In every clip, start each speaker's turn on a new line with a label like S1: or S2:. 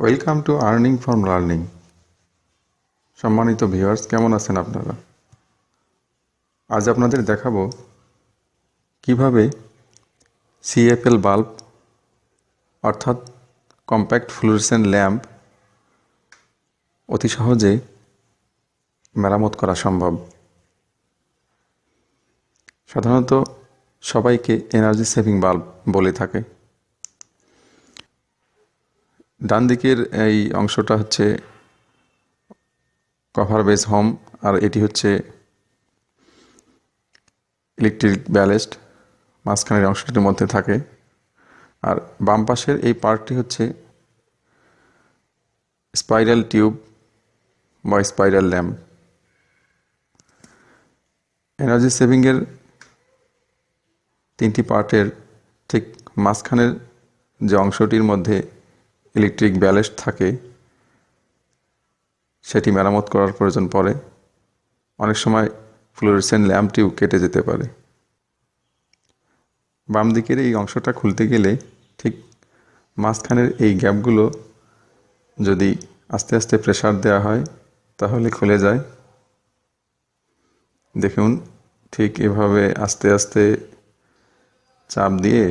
S1: Welcome to earning from learning সম্মানিত viewers কেমন আছেন আপনারা? আজ আপনাদের দেখাবো কীভাবে সিএফএল বাল্ব অর্থাৎ কম্প্যাক্ট ফ্লুরেসেন্ট ল্যাম্প অতি সহজে মেরামত করা সম্ভব। সাধারণত সবাইকে এনার্জি সেভিং বাল্ব বলে থাকে। ডান দিকের এই অংশটা হচ্ছে কভার বেস হোম আর এটি হচ্ছে ইলেকট্রিক ব্যালেস্ট মাঝখানের অংশটির মধ্যে থাকে। আর বাম পাশের এই পার্টটি হচ্ছে স্পাইরাল টিউব বা স্পাইরাল ল্যাম্প এনার্জি সেভিংয়ের তিনটি পার্টের ঠিক মাঝখানের যে অংশটির মধ্যে ইলেকট্রিক ব্যালেস্ট থাকে, সেটি মেরামত করার প্রয়োজন পড়ে। অনেক সময় ফ্লোরেসেন্ট ল্যাম্পটিও কেটে যেতে পারে। বাম দিকের এই অংশটা খুলতে গেলে ঠিক মাঝখানের এই গ্যাপগুলো যদি আস্তে আস্তে প্রেশার দেওয়া হয়, তাহলে খুলে যায়। দেখুন, ঠিক এভাবে আস্তে আস্তে চাপ দিয়ে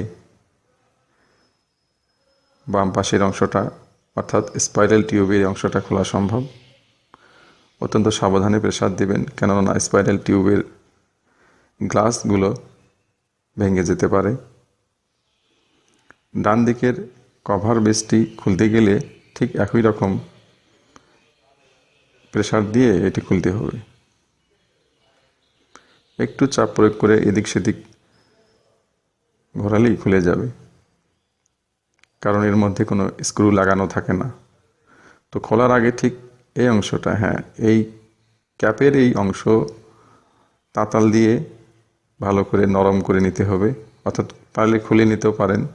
S1: বাম পাশের অংশটা, অর্থাৎ স্পাইরাল টিউবের অংশটা খোলা সম্ভব। অত্যন্ত সাবধানে প্রেসার দিবেন, কেননা স্পাইরাল টিউবের গ্লাসগুলো ভেঙে যেতে পারে। ডান দিকের কভার বেসটি খুলতে গেলে ঠিক একই রকম প্রেসার দিয়ে এটি খুলতে হবে। একটু চাপ প্রয়োগ করে এদিক সেদিক ঘোরালেই খুলে যাবে। কারণ এর মধ্যে কোনো স্ক্রু লাগানো থাকে না। তো খোলার আগে ঠিক এই অংশটা হ্যাঁ এই ক্যাপের এই অংশ তাতাল দিয়ে ভালো করে নরম করে নিতে হবে। অর্থাৎ পারলে খুলে নিতেও পারেন,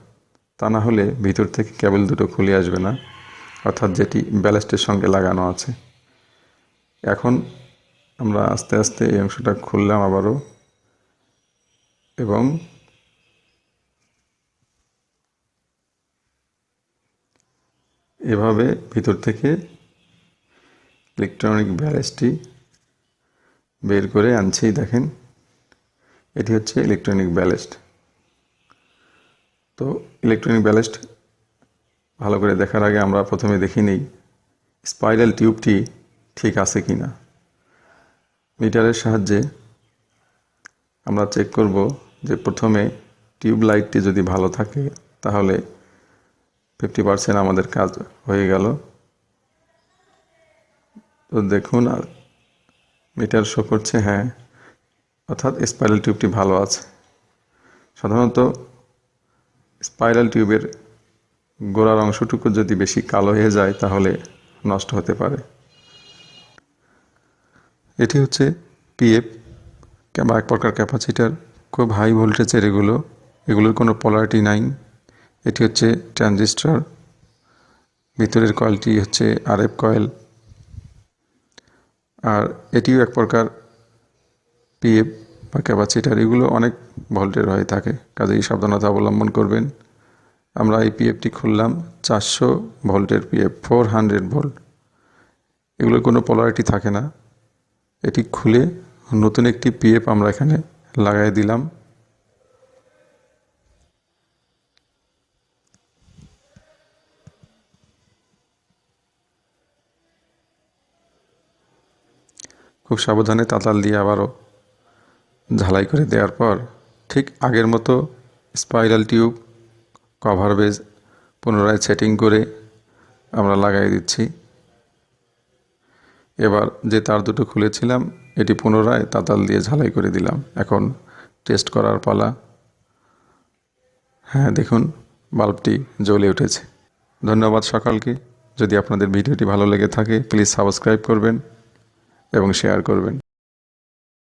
S1: তা না হলে ভিতর থেকে কেবল দুটো খুলে আসবে না। অর্থাৎ যেটি ব্যালাস্টের সঙ্গে লাগানো আছে। এখন আমরা আস্তে আস্তে এই অংশটা খুললাম আবারও। এবং এভাবে ভিতর থেকে ইলেকট্রনিক ব্যালেস্টটি বের করে আনছেই, দেখেন। এটি হচ্ছে ইলেকট্রনিক ব্যালেস্ট তো ইলেকট্রনিক ব্যালেস্ট ভালো করে দেখার আগে আমরা প্রথমে দেখি নিই স্পাইরাল টিউবটি ঠিক আছে কি না। মিটারের সাহায্যে আমরা চেক করব যে প্রথমে টিউব লাইটটি যদি ভালো থাকে, তাহলে ফিফটি পার্সেন্ট আমাদের কাজ হয়ে গেল। তো দেখুন মিটার শো করছে হ্যাঁ। অর্থাৎ স্পাইরাল টিউবটি ভালো আছে। সাধারণত স্পাইরাল টিউবের গোড়ার অংশটুকু যদি বেশি কালো হয়ে যায়, তাহলে নষ্ট হতে পারে। এটি হচ্ছে পিএফ বা এক প্রকার ক্যাপাসিটার খুব হাই ভোল্টেজের এগুলো। এগুলোর কোনো পলারিটি নাই। এটি হচ্ছে ট্রানজিস্টার। ভিতরের কয়েলটি হচ্ছে আরএফ কয়েল। আর এটিও এক প্রকার পিএফ বা ক্যাপাসিটার। এগুলো অনেক ভোল্টের হয়ে থাকে, কাজেই সাবধানতা অবলম্বন করবেন। আমরা এই পিএফটি খুললাম, চারশো ভোল্টের পিএফ, ফোর হান্ড্রেড ভোল্ট। এগুলোর কোনো পলারিটি থাকে না। এটি খুলে নতুন একটি পিএফ আমরা এখানে লাগাই দিলাম। খুব সাবধানে তাতাল দিয়ে আবারও ঝালাই করে দেওয়ার পর ঠিক আগের মতো স্পাইরাল টিউব, কভার বেজ পুনরায় সেটিং করে আমরা লাগাই দিচ্ছি। এবার যে তার দুটো খুলেছিলাম, এটি পুনরায় তাতাল দিয়ে ঝালাই করে দিলাম। এখন টেস্ট করার পালা। হ্যাঁ দেখুন, বাল্বটি জ্বলে উঠেছে। ধন্যবাদ সকালকে। যদি আপনাদের ভিডিওটি ভালো লেগে থাকে, প্লিজ সাবস্ক্রাইব করবেন। এবং শেয়ার করবেন।